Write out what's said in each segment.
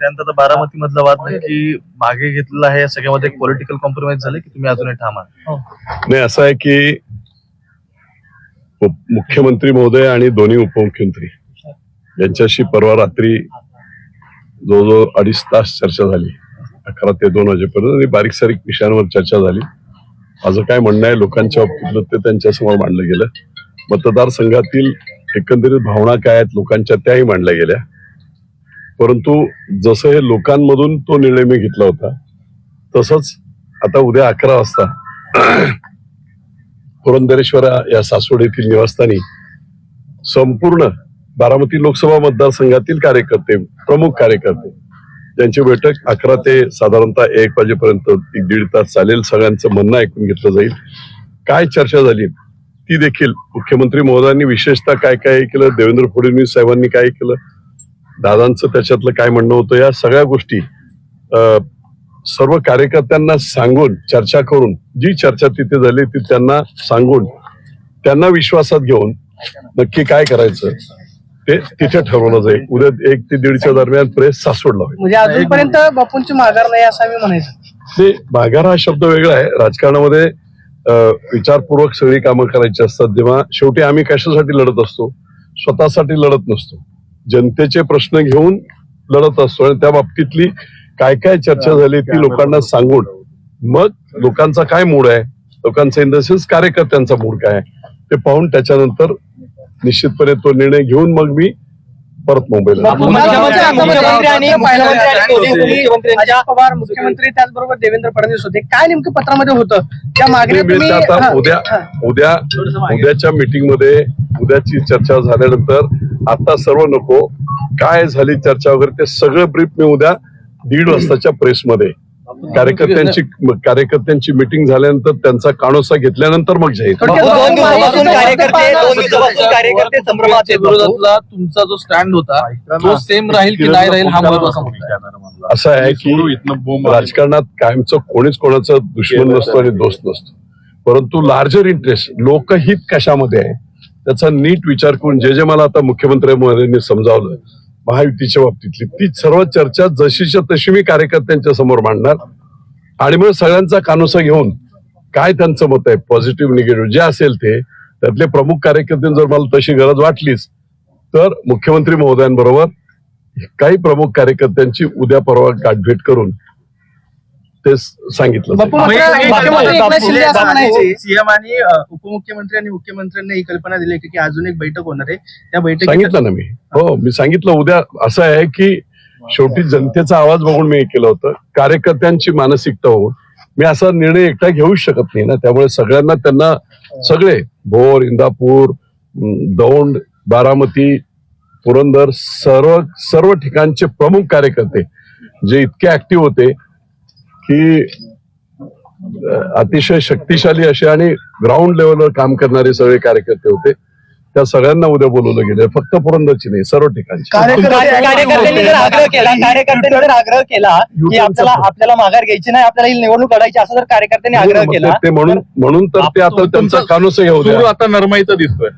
त्यानंतर आता बारामती मधला वाद नक्की मागे घेतलेला आहे या सगळ्यामध्ये एक पॉलिटिकल कॉम्प्रोमाइज झाले की तुम्ही अजूनही ठाम आहात? नाही असं आहे की मुख्यमंत्री महोदय आणि दोन्ही उपमुख्यमंत्री यांच्याशी परवा रात्री जवळजवळ अडीच तास चर्चा झाली. अकरा ते दोन वाजेपर्यंत आणि बारीक सारीक विषयांवर चर्चा झाली. माझं काय म्हणणं आहे लोकांच्या बाबतीतलं ते त्यांच्यासमोर मांडलं गेलं. मतदारसंघातील एकंदरीत भावना काय आहेत लोकांच्या त्याही मांडल्या गेल्या. परंतु जसं हे लोकांमधून तो निर्णय मी घेतला होता तसंच आता उद्या अकरा वाजता पुरंदरेश्वरा या सासवड येथील निवासस्थानी संपूर्ण बारामती लोकसभा मतदारसंघातील कार्यकर्ते प्रमुख कार्यकर्ते त्यांची बैठक अकरा ते साधारणतः एक वाजेपर्यंत एक दीड तास चालेल सगळ्यांचं म्हणणं ऐकून घेतलं जाईल. काय चर्चा झाली? ती देखील मुख्यमंत्री महोदयांनी विशेषतः काय काय केलं? देवेंद्र फडणवीस साहेबांनी काय केलं? दादांचं त्याच्यातलं काय म्हणणं होतं या सगळ्या गोष्टी अं, सर्व कार्यकर्त्यांना सांगून चर्चा करून जी चर्चा तिथे झाली ती त्यांना सांगून त्यांना विश्वासात घेऊन नक्की काय करायचं ते तिथे ठरवलं जाईल. उद्या एक ते दीडच्या दरम्यान प्रेस सासवडला होईल. म्हणजे अजूनपर्यंत बापूंची माघार नाही असं आम्ही म्हणायचं. ते माघार हा शब्द वेगळा आहे. राजकारणामध्ये विचारपूर्वक सगळी कामं करायची असतात. जेव्हा शेवटी आम्ही कशासाठी लढत असतो? स्वतःसाठी लढत नसतो. जनतेचे प्रश्न घेऊन लढत असतो आणि त्या बाबतीतली काय काय चर्चा झाली ती लोकांना सांगून. मग लोकांचा काय मूड आहे? लोकांचा इन द सेन्स कार्यकर्त्यांचा मूड काय आहे? ते पाहून त्याच्यानंतर निश्चितपणे तो निर्णय घेऊन मग मी परत मुंबईला. मुख्यमंत्री पवार त्याचबरोबर देवेंद्र फडणवीस होते. काय नेमकं पत्रामध्ये होतं? त्या मागण्या मी- मी तुम्ही आता हा, उद्या. उद्या उद्याच्या मीटिंगमध्ये उद्याची चर्चा झाल्यानंतर आता सर्व नको. काय झाली चर्चा वगैरे ते सगळं ब्रीफ मी उद्या दीड वाजताच्या प्रेसमध्ये कार्यकर्त्यांची कार्यकर्त्यांची मिटिंग झाल्यानंतर त्यांचा कानोसा घेतल्यानंतर मग जाईल. तुमचा जो स्टँड होता तो सेम राहील की नाही राहील हा महत्त्वाचा मुद्दा आहे. असं आहे की राजकारणात कायमचं कोणीच कोणाचं दुश्मन नसतो आणि दोस्त नसतो. परंतु लार्जर इंटरेस्ट लोकहित कशामध्ये आहे? त्याचा नीट विचार करून जे जे मला आता मुख्यमंत्री महोदयांनी समजावलं महायुतीच्या बाबतीतली ती सर्व चर्चा जशीच्या तशी मी कार्यकर्त्यांच्या समोर मांडणार. आणि मग सगळ्यांचा कानोसा घेऊन काय त्यांचं मत आहे पॉझिटिव्ह निगेटिव्ह जे असेल ते त्यातले प्रमुख कार्यकर्ते जर मला तशी गरज वाटलीच तर मुख्यमंत्री महोदयांबरोबर काही प्रमुख कार्यकर्त्यांची उद्या परवा गाठभेट करून ते. सांगितलं एकनाथ शिंदे असं म्हणायचे. सीएम आणि अ, उपमुख्यमंत्री आणि मुख्यमंत्र्यांनी ही कल्पना दिली होती की अजून एक बैठक होणार आहे. त्या बैठकीत सांगितलं ना मी. हो मी सांगितलं. उद्या असं आहे की शेवटी जनतेचा आवाज बघून मी हे केलं होतं. कार्यकर्त्यांची मानसिकता होऊन. मी असा निर्णय एकटा घेऊच शकत नाही ना. त्यामुळे सगळ्यांना त्यांना सगळे भोर इंदापूर अं, दौंड बारामती पुरंदर सर्व सर्व ठिकाणचे प्रमुख कार्यकर्ते जे इतके ऍक्टिव्ह होते की अतिशय शक्तिशाली असे आणि ग्राउंड लेवलवर काम करणारे सगळे कार्यकर्ते होते. त्या सगळ्यांना उद्या बोलवलं गेलं फक्त पुरंदरची नाही सर्व ठिकाणची. कार्य- कार्यकर्त्यांनी जर आग्रह केला कार्यकर्त्यांनी जर आग्रह केला की युतीचा आपल्याला माघार घ्यायची नाही आपल्याला ही निवडणूक लढायची असं जर कार्यकर्त्यांनी आग्रह केला ते- म्हणून म्हणून तर ते आता त्यांचा कानूस घेऊ आता नरमाईचा दिसतोय.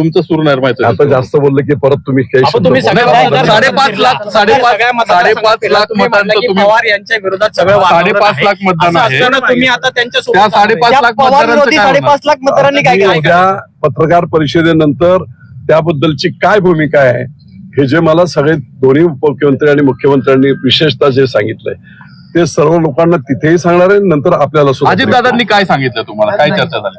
तुमचं सूर नरमाईचं आता. जास्त बोललं की परत तुम्ही तुम्ही. सगळ्या साडेपाच लाख साडेपाच साडेपाच लाख तुम्ही पवार यांच्या विरोधात सगळं साडेपाच लाख मतदान असताना तुम्ही आता त्यांच्या त्या साडेपाच लाख मतदारांचं? साडेपाच लाख मतदारांनी काय केलं पत्रकार परिषदेनंतर त्याबद्दलची काय भूमिका आहे? हे जे मला सगळे दोन्ही उपमुख्यमंत्री आणि मुख्यमंत्र्यांनी विशेषतः जे सांगितलंय ते सर्व लोकांना तिथेही सांगणार आहे नंतर आपल्याला सुद्धा अजितदादांनी काय सांगितलं तुम्हाला? काय चर्चा झाली?